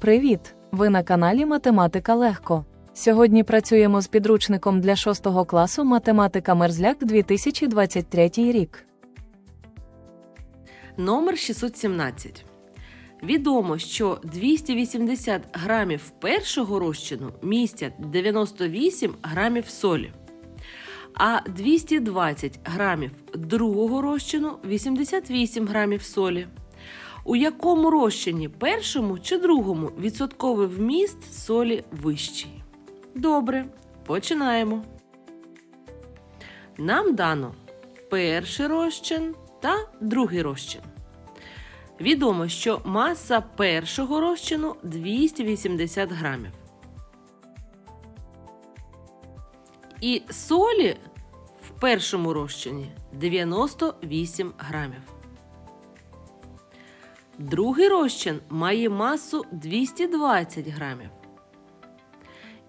Привіт! Ви на каналі Математика Легко. Сьогодні працюємо з підручником для 6 класу Математика Мерзляк 2023 рік. Номер 617. Відомо, що 280 грамів першого розчину містять 98 грамів солі, а 220 грамів другого розчину 88 грамів солі. У якому розчині першому чи другому відсотковий вміст солі вищий? Добре, починаємо. Нам дано перший розчин та другий розчин. Відомо, що маса першого розчину 280 грамів. І солі в першому розчині 98 грамів. Другий розчин має масу 220 грамів.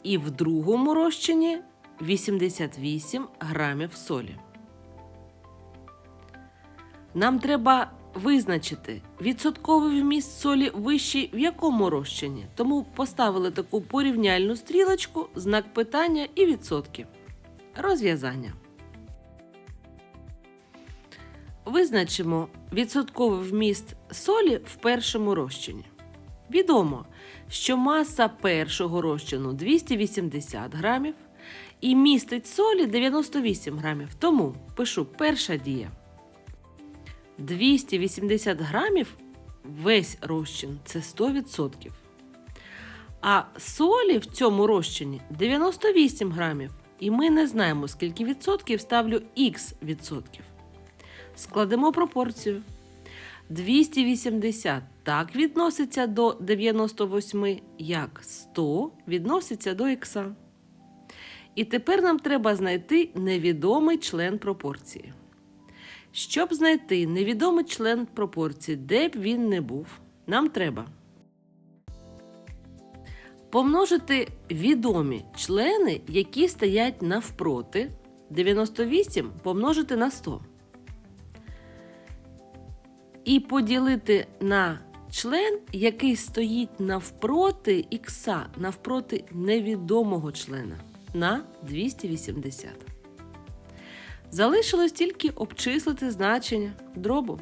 І в другому розчині 88 грамів солі. Нам треба визначити відсотковий вміст солі вищий в якому розчині. Тому поставили таку порівняльну стрілочку, знак питання і відсотки. Розв'язання. Визначимо відсотковий вміст солі в першому розчині. Відомо, що маса першого розчину 280 грамів і містить солі 98 грамів. Тому пишу перша дія. 280 грамів весь розчин це 100%. А солі в цьому розчині 98 грамів. І ми не знаємо, скільки відсотків ставлю х відсотків. Складемо пропорцію. 280 так відноситься до 98, як 100 відноситься до х. І тепер нам треба знайти невідомий член пропорції. Щоб знайти невідомий член пропорції, де б він не був, нам треба помножити відомі члени, які стоять навпроти 98 помножити на 100. І поділити на член, який стоїть навпроти ікса, навпроти невідомого члена на 280. Залишилось тільки обчислити значення дробу.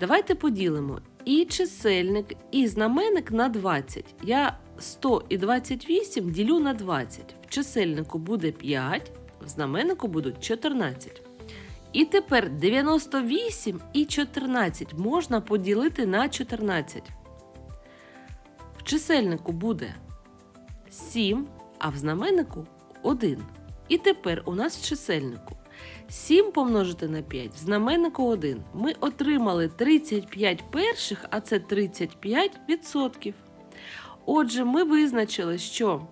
Давайте поділимо і чисельник, і знаменник на 20. Я 100 і 28 ділю на 20. В чисельнику буде 5, в знаменнику будуть 14. І тепер 98 і 14 можна поділити на 14. В чисельнику буде 7, а в знаменнику 1. І тепер у нас в чисельнику 7 помножити на 5, в знаменнику 1. Ми отримали 35 перших, а це 35 відсотків. Отже, ми визначили, що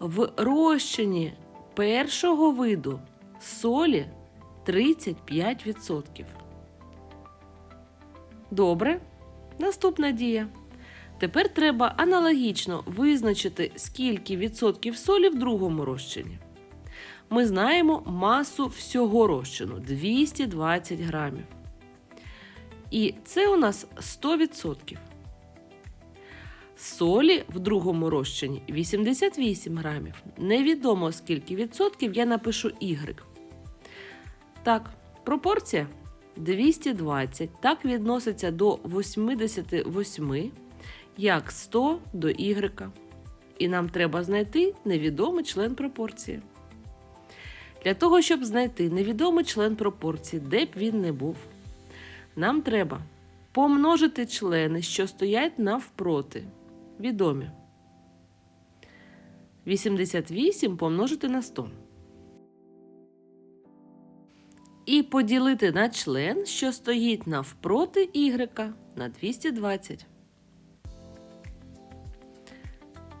в розчині першого виду солі 35%. Добре. Наступна дія. Тепер треба аналогічно визначити, скільки відсотків солі в другому розчині. Ми знаємо масу всього розчину 220 грамів. І це у нас 100%. Солі в другому розчині 88 грамів. Невідомо скільки відсотків я напишу Y. Так, пропорція 220 так відноситься до 88, як 100 до Y. І нам треба знайти невідомий член пропорції. Для того, щоб знайти невідомий член пропорції, де б він не був, нам треба помножити члени, що стоять навпроти. Відомі. 88 помножити на 100. І поділити на член, що стоїть навпроти y на 220.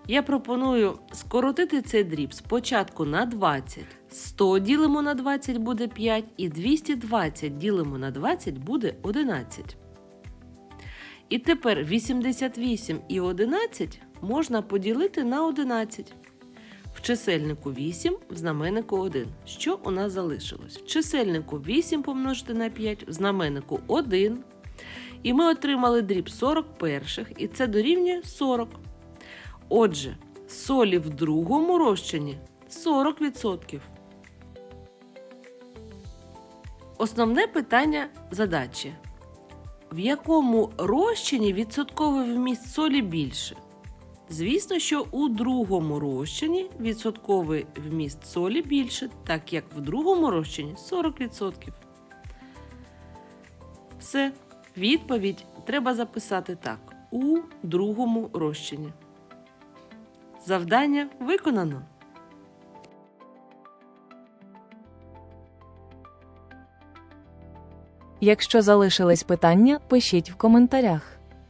Я пропоную скоротити цей дріб спочатку на 20. 100 ділимо на 20 буде 5, і 220 ділимо на 20 буде 11. І тепер 88 і 11 можна поділити на 11. В чисельнику 8, в знаменнику 1. Що у нас залишилось? В чисельнику 8 помножити на 5, в знаменнику 1. І ми отримали дріб 40 перших, і це дорівнює 40. Отже, солі в другому розчині 40%. Основне питання задачі. В якому розчині відсотковий вміст солі більше? Звісно, що у другому розчині відсотковий вміст солі більше, так як в другому розчині 40%. Все. Відповідь треба записати так: у другому розчині. Завдання виконано. Якщо залишились питання, пишіть в коментарях.